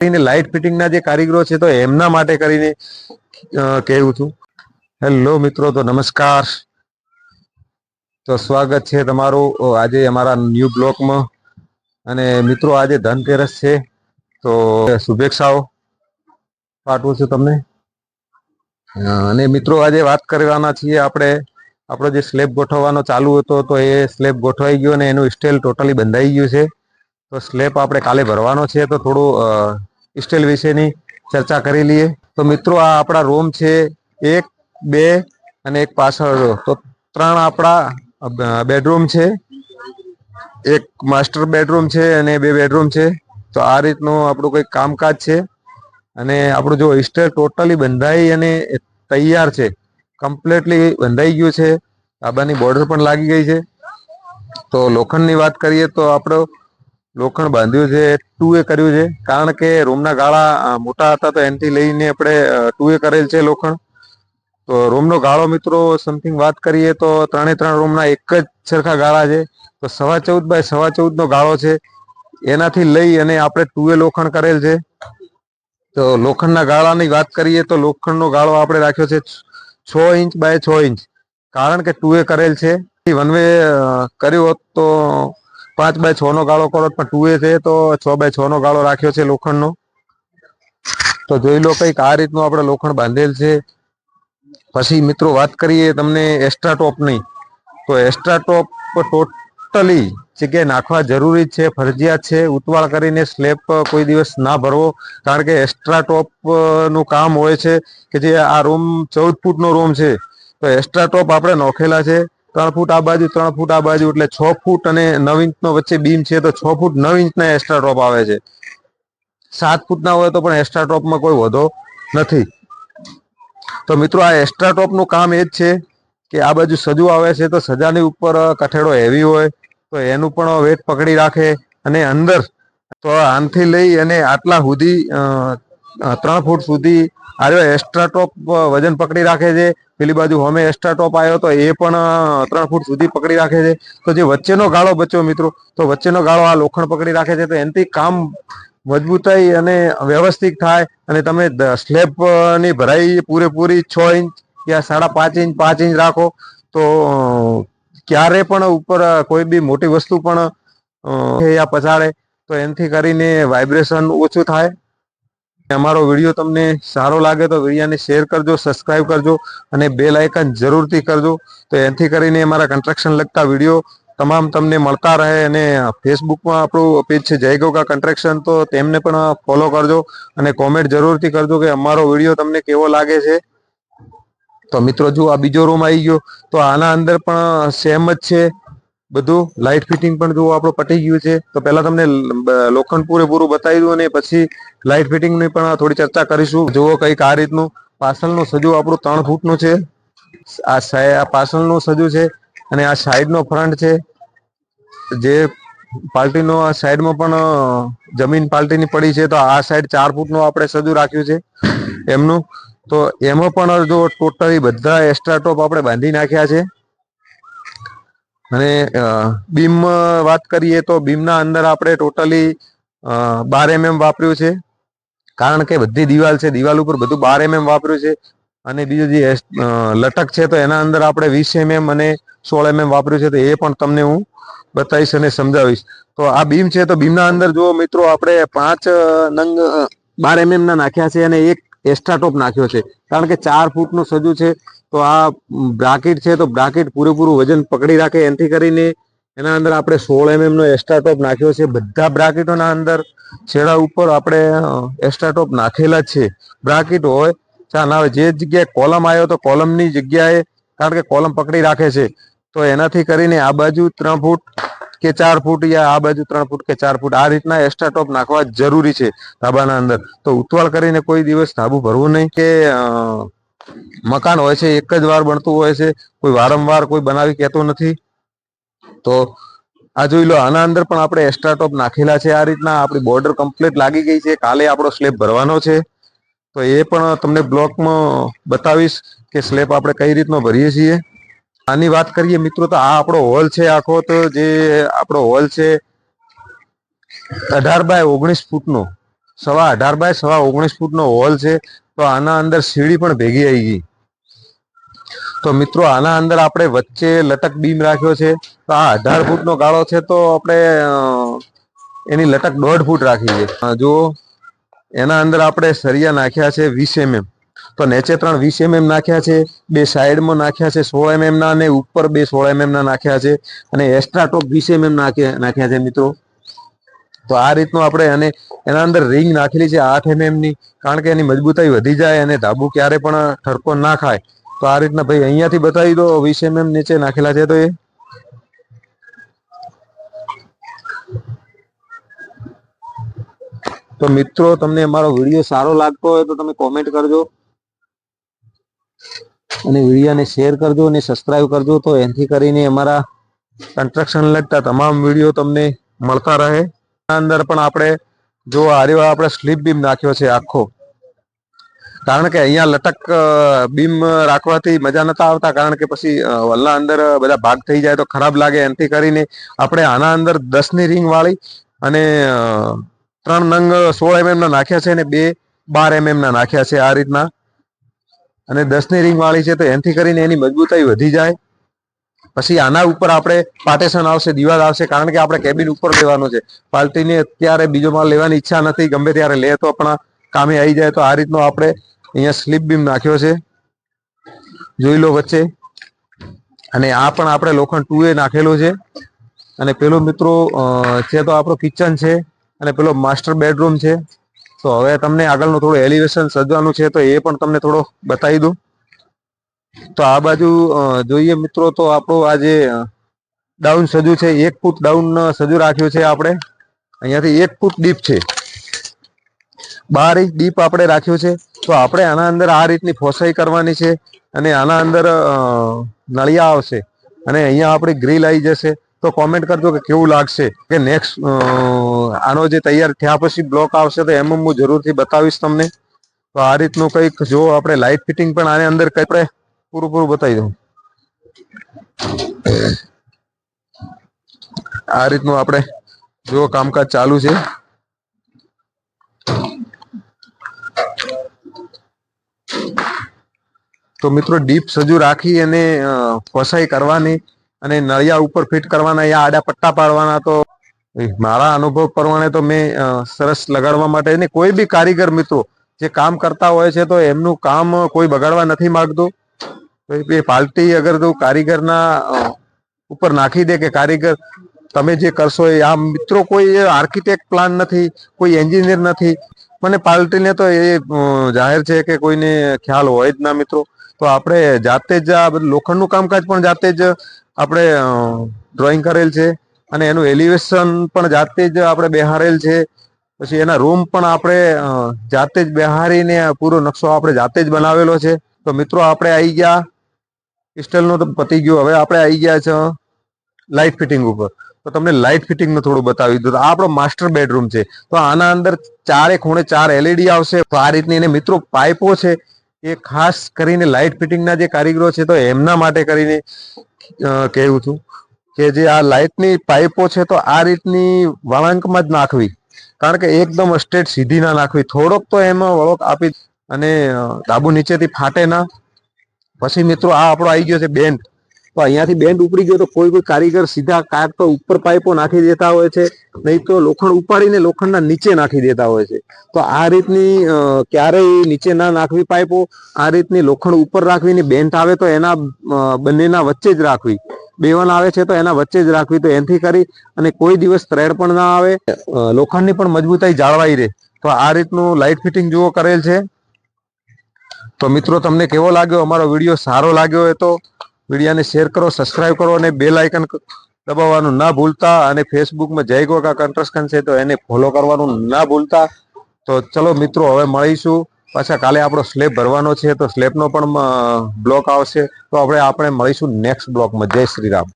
કરીને લાઇટ ફિટિંગના જે કારીગરો છે તો એમના માટે કરીને કહેવું છું. હેલો મિત્રો, તો નમસ્કાર. તો સ્વાગત છે તમારું આજે અમારા ન્યૂ બ્લોકમાં અને મિત્રો, આજે ધનતેરસ છે, તો શુભેચ્છાઓ પાઠવું છું તમને. અને મિત્રો, આજે વાત કરવાના છીએ આપણે, આપણો જે સ્લેબ ગોઠવવાનો ચાલુ હતો, તો એ સ્લેબ ગોઠવાઈ ગયો અને એનું સ્ટેલ ટોટલી બંધાઈ ગયું છે. તો સ્લેબ આપણે કાલે ભરવાનો છે, તો થોડું સ્ટેલ વિશેની ચર્ચા કરી લઈએ. તો મિત્રો, આ આપણા રૂમ છે. એક, બે અને એક પાછળ તો ત્રણ આપણા બેડરૂમ છે. એક માસ્ટર બેડરૂમ છે અને બે બેડરૂમ છે. તો આ રીતનું આપણું કંઈક કામકાજ છે. અને આપણું જો સ્ટેર ટોટલી બંધાઈ અને તૈયાર છે. કમ્પ્લીટલી બંધાઈ ગયું છે. આબાની બોર્ડર પણ લાગી ગઈ છે. તો લોખંડની વાત કરીએ તો આપણો લોખંડ બાંધ્યું છે ટુ એ કર્યું છે. કારણ કે રૂમના ગાળા મોટા હતા તો એનાથી લઈને આપણે ટુ એ કરેલ છે લોખંડ. તો રૂમનો ગાળો મિત્રો સમથિંગ વાત કરીએ તો ત્રણે ત્રણ રૂમના એક જ સરખા ગાળા છે. તો સવા ચૌદ બાય સવા ચૌદનો ગાળો છે. એનાથી લઈ અને આપણે ટુ એ લોખંડ કરેલ છે. તો લોખંડના ગાળાની વાત કરીએ તો લોખંડનો ગાળો આપણે રાખ્યો છે છ ઇંચ બાય છ ઇંચ. કારણ કે ટુ એ કરેલ છે. વન વે કર્યો હોત તો પાંચ બાય છ નો ગાળો કરો પણ ટુ છે તો છ બાય છ નો ગાળો રાખ્યો છે લોખંડનો. તો જોઈ લો કંઈક આ રીતનું આપણે લોખંડ બાંધેલ છે. પછી મિત્રો વાત કરીએ તમને એક્સ્ટ્રા ટોપની તો એક્સ્ટ્રા ટોપ ટોટલી જગ્યાએ નાખવા જરૂરી છે, ફરજિયાત છે. ઉતવાળ કરીને સ્લેબ કોઈ દિવસ ના ભરવો. કારણ કે એક્સ્ટ્રા ટોપનું કામ હોય છે કે જે આ રૂમ ચૌદ ફૂટનો રૂમ છે. તો એક્સ્ટ્રા ટોપ આપણે નોખેલા છે. ત્રણ ફૂટ આ બાજુ, ત્રણ ફૂટ આ બાજુ એટલે છ ફૂટ અને નવ ઇંચનો વચ્ચે બીમ છે તો છ ફૂટ નવ ઇંચના એક્સ્ટ્રા ટોપ આવે છે. સાત ફૂટના હોય તો પણ એક્સ્ટ્રા ટોપમાં કોઈ વધો નથી. તો મિત્રો આ એક્સ્ટ્રા ટોપનું કામ એ જ છે કે આ બાજુ સજુ આવે છે તો સજાની ઉપર કઠેડો હેવી હોય તો એનું પણ વેટ પકડી રાખે અને અંદર તો આનથી લઈ અને આટલા સુધી ત્રણ ફૂટ સુધી આવ્યો એક્સ્ટ્રા ટોપ વજન પકડી રાખે છે. પેલી બાજુ હોમે એક્સ્ટ્રા ટોપ આવ્યો તો એ પણ ત્રણ ફૂટ સુધી પકડી રાખે છે. તો જે વચ્ચેનો ગાળો બચ્યો મિત્રો તો વચ્ચેનો ગાળો આ લોખંડ પકડી રાખે છે. તો એનાથી કામ મજબૂતાઈ અને વ્યવસ્થિત થાય અને તમે દ- સ્લેબ અ, ની ભરાઈ પૂરેપૂરી છ ઇંચ યા સાડા પાંચ ઇંચ પાંચ ઇંચ રાખો તો ક્યારે પણ ઉપર કોઈ બી મોટી વસ્તુ પણ યા પછાડે. તો એનાથી કરીને વાઇબ્રેશન ઓછું થાય. અમારો વીડિયો તમને સારો લાગે તો વિડીયાને શેર કરજો સબસ્ક્રાઇબ કરજો અને બેલ આઇકન જરૂરથી કરજો. તો એનાથી કરીને અમારા કન્સ્ટ્રક્શન લગતા વીડિયો તમામ તમને મળતા રહે અને ફેસબુકમાં આપણું પેજ છે જય ગોગા કન્સ્ટ્રક્શન તો તેમને પણ ફોલો કરજો અને કોમેન્ટ જરૂરથી કરજો કે અમારો વીડિયો તમને કેવો લાગે છે. તો મિત્રો, જો આ બીજો રૂમ આવી ગયો, તો આના અંદર પણ સેમ જ છે. બધું લાઇટ ફિટિંગ પણ જો આપણું પટી ગયું છે, તો પહેલા તમને લોખંડ પૂરેપૂરું બતાવી દઉં અને પછી લાઇટ ફિટિંગની પણ થોડી ચર્ચા કરીશું. જુઓ કંઈક આ રીતનું. પાસલનો સજો આપણું ત્રણ ફૂટનું છે. આ આ પાછળનું સજુ છે અને આ સાઈડનો ફ્રન્ટ છે. જે પાર્ટીનો આ સાઈડમાં પણ જમીન પાર્ટીની પડી છે, તો આ સાઈડ ચાર ફૂટનું આપણે સજુ રાખ્યું છે એમનું. તો એમાં પણ જો ટોટલી બધા એક્સ્ટ્રા ટોપ આપણે બાંધી નાખ્યા છે. અને બીમ વાત કરીએ તો બીમના અંદર આપણે ટોટલી બાર એમએમ વાપર્યું છે. કારણ કે બધી દિવાલ છે, દિવાલ ઉપર બધું બાર એમએમ વાપર્યું છે. અને બીજું જે લટક છે, તો એના અંદર આપણે વીસ એમએમ અને સોળ એમએમ વાપર્યું છે, તો એ પણ તમને હું બતાવીશ અને સમજાવીશ. તો આ બીમ છે, તો બીમના અંદર જો મિત્રો, આપણે પાંચ નંગ બાર એમએમ ના નાખ્યા છે અને એક એસ્ટ્રાટોપ નાખ્યો છે. કારણ કે ચાર ફૂટનું સજુ છે. તો આ બ્રાકેટ છે, તો બ્રાકેટ પૂરેપૂરું વજન પકડી રાખે એનાથી કરીને એના અંદર આપણે સોળ એમએમ નો એસ્ટ્રાટોપ નાખ્યો છે. બધા બ્રાકેટોના અંદર છેડા ઉપર આપણે એસ્ટ્રાટોપ નાખેલા છે. બ્રાકેટ હોય ચા ના જે જગ્યાએ કોલમ આવ્યો તો કોલમની જગ્યાએ, કારણ કે કોલમ પકડી રાખે છે. તો એનાથી કરીને આ બાજુ ત્રણ ફૂટ કે ચાર ફૂટ યા આ બાજુ ત્રણ ફૂટ કે ચાર ફૂટ, આ રીતના એક્સ્ટ્રા ટોપ નાખવા જરૂરી છે ધાબાના અંદર. તો ઉતવાળ કરીને કોઈ દિવસ ધાબુ ભરવું નહીં કે મકાન હોય છે, એક જ વાર બનતું હોય છે, કોઈ વારંવાર કોઈ બનાવી કહેતો નથી. તો આ જોઈ લો, આના અંદર પણ આપણે એક્સ્ટ્રા ટોપ નાખેલા છે આ રીતના, આપણી બોર્ડર કમ્પ્લીટ લાગી ગઈ છે, કાલે આપણો સ્લેબ ભરવાનો છે. તો એ પણ તમને બ્લોકમાં બતાવીશ કે સ્લેબ આપણે કઈ રીતનો ભરીએ છીએ. આની વાત કરીએ મિત્રો, તો આ આપણો હોલ છે આખો, તો જે આપણો હોલ છે, અઢાર બાય ઓગણીસ ફૂટનો, સવા અઢાર બાય સવા ઓગણીસ ફૂટનો હોલ છે. તો આના અંદર સીડી પણ ભેગી આવી ગઈ. તો મિત્રો, આના અંદર આપણે વચ્ચે લટક બીમ રાખ્યો છે. તો આ અઢાર ફૂટનો ગાળો છે, તો આપણે એની લટક દોઢ ફૂટ રાખી છે. જો એના અંદર આપણે સરિયા નાખ્યા છે વીસ એમએમ. તો નીચે ત્રણ વીસ એમએમ નાખ્યા છે, બે સાઈડમાં નાખ્યા છે સોળ એમએમના અને ઉપર બે સોળ એમએમના નાખ્યા છે. અને એક્સ્ટ્રા ટોપ વીસ એમએમ નાખ્યા નાખ્યા છે મિત્રો. તો આ રીતનું આપણે અને એના અંદર રિંગ નાખેલી છે આઠ એમએમની. કારણ કે એની મજબૂતાઈ વધી જાય અને ધાબુ ક્યારે પણ ઠરકો ના ખાય. તો આ રીતના ભાઈ અહીંયાથી બતાવી દો વીસ એમએમ નીચે નાખેલા છે તો એ. તો મિત્રો, તમને અમારો વીડિયો સારો લાગતો હોય તો તમે કોમેન્ટ કરજો. અને વિડીયોને શેર કરજો અને સબસ્ક્રાઈબ કરજો તો એનાથી કરીને અમારા કન્સ્ટ્રક્શન લગતા તમામ વીડિયો તમને મળતા રહે. અંદર પણ આપણે જો આરીવા આપણે સ્લીપ બીમ નાખ્યો છે આખો. કારણ કે અહીંયા લટક બીમ રાખવાથી મજા નતા આવતા, કારણ કે પછી વલના અંદર બધા ભાગ થઈ જાય તો ખરાબ લાગે. એનાથી કરીને આપણે આના અંદર દસની રિંગ વાળી અને ત્રણ નંગ સોળ એમએમ ના નાખ્યા છે અને બે બાર એમએમ ના નાખ્યા છે આ રીતના. અને દસની રિંગ વાળી છે તો એનાથી કરીને એની મજબૂતાઈ વધી જાય. પછી આના ઉપર આપણે પાર્ટેશન આવશે, દિવાલ આવશે, કારણ કે આપણે કેબિન ઉપર લેવાનું છે. પાર્ટીને અત્યારે બીજો માલ લેવાની ઈચ્છા નથી, ગમે ત્યારે લે તો આપણા કામે આવી જાય. તો આ રીતનો આપણે અહીંયા સ્લીપ બીમ નાખ્યો છે. જોઈ લો વચ્ચે. અને આ પણ આપણે લોખંડ ટુ એ નાખેલું છે. અને પેલો મિત્રો છે તો આપણો કિચન છે અને પેલો માસ્ટર બેડરૂમ છે. તો હવે તમને આગળનું થોડું એલિવેશન સજવાનું છે, તો એ પણ તમને થોડો બતાવી દઉં. તો આ બાજુ જોઈએ મિત્રો તો આપણો આ જે ડાઉન સજુ છે, એક ફૂટ ડાઉન સજુ રાખ્યું છે આપણે. અહીંયાથી એક ફૂટ ડીપ છે. બાર ઇંચ ડીપ આપણે રાખ્યું છે. તો આપણે આના અંદર આ રીતની ફોસાઈ કરવાની છે અને આના અંદર નળિયા આવશે. અને અહીંયા આપણી ગ્રીલ આવી જશે. તો કોમેન્ટ કરજો કે કેવું લાગશે. કે નેક્સ્ટ આનો જે તૈયાર થયા પછી બ્લોક આવશે તો એમાં હું જરૂરથી બતાવીશ તમને. તો આ રીતનું કંઈક જો આપણે લાઇટ ફિટિંગ પણ આને અંદર આપણે પૂરું પૂરું બતાવી દઉં. આ રીતનું આપણે જો કામકાજ ચાલુ છે. તો મિત્રો ડીપ સજુ રાખી અને ફસાઈ કરવાની અને નળિયા ઉપર ફિટ કરવાના યા આડા પટ્ટા પાડવાના તો મારા અનુભવ પ્રમાણે તો મેં સરસ લગાડવા માટે કોઈ બી કારીગર મિત્રો જે કામ કરતા હોય છે તો એમનું કામ કોઈ બગાડવા નથી માંગતું. એ પાર્ટી અગર તો કારીગરના ઉપર નાખી દે કે કારીગર, તમે જે કરશો એ, આ મિત્રો કોઈ આર્કિટેક્ટ પ્લાન નથી, કોઈ એન્જિનિયર નથી. મને પાર્ટીને તો એ જાહેર છે કે કોઈને ખ્યાલ હોય જ ના મિત્રો. તો આપણે જાતે જ આ લોખંડનું કામકાજ પણ જાતે જ આપણે ડ્રોઈંગ કરેલ છે. અને એનું એલિવેશન પણ જાતે જ આપણે બેહારેલ છે. પછી એના રૂમ પણ આપણે જાતે જ બેહારીને પૂરો નકશો આપણે જાતે જ બનાવેલો છે. તો મિત્રો આપણે આવી ગયા. ક્રિસ્ટલનું તો પતી ગયો. હવે આપણે આવી ગયા છે લાઇટ ફિટિંગ ઉપર. તો તમને લાઇટ ફિટિંગનું થોડું બતાવી તો આ આપણો માસ્ટર બેડરૂમ છે. તો આના અંદર ચારે ખૂણે ચાર એલઈડી આવશે. તો આ રીતની એને મિત્રો પાઇપો છે. એ ખાસ કરીને લાઇટ ફિટિંગના જે કારીગરો છે, તો એમના માટે કરીને કહેવું છું કે જે આ લાઇટની પાઇપો છે, તો આ રીતની વળાંકમાં જ નાખવી. કારણ કે એકદમ સ્ટ્રેટ સીધી ના નાખવી. થોડોક તો એમાં વળોક આપી અને ડાબુ નીચેથી ફાટે ના. પછી મિત્રો આ આપણો આવી ગયો છે બેન્ડ. તો અહીંયાથી બેન્ડ ઉપડી ગયો તો કોઈ કોઈ કારીગર સીધા કાંક તો ઉપર પાઇપો નાખી દેતા હોય છે, નહીં તો લોખંડ ઉપાડીને લોખંડના નીચે નાખી દેતા હોય છે. તો આ રીતની ક્યારેય નીચે ના નાખવી પાઇપો, આ રીતની લોખંડ ઉપર રાખવીને બેન્ટ આવે તો એના બંનેના વચ્ચે જ રાખવી. બેવન આવે છે તો એના વચ્ચે જ રાખવી. તો એનથી કરી અને કોઈ દિવસ ત્રેડ પણ ના આવે લોખંડની પણ મજબૂતાઈ જાળવાઈ રહે. તો આ રીતનું લાઇટ ફિટિંગ જુઓ કરેલ છે. તો મિત્રો, તમને કેવો લાગ્યો? અમારો વીડિયો સારો લાગ્યો હોય તો વિડીયાને શેર કરો સબસ્ક્રાઈબ કરો અને બેલ આઇકન દબાવવાનું ના ભૂલતા. અને ફેસબુકમાં જય ગોકા કન્સ્ટ્રક્શન છે, તો એને ફોલો કરવાનું ના ભૂલતા. તો ચલો મિત્રો, હવે મળીશું. પાછા કાલે આપણો સ્લેબ ભરવાનો છે, તો સ્લેબનો પણ બ્લોક આવશે. તો આપણે આપણે મળીશું નેક્સ્ટ બ્લોકમાં જય શ્રી રામ.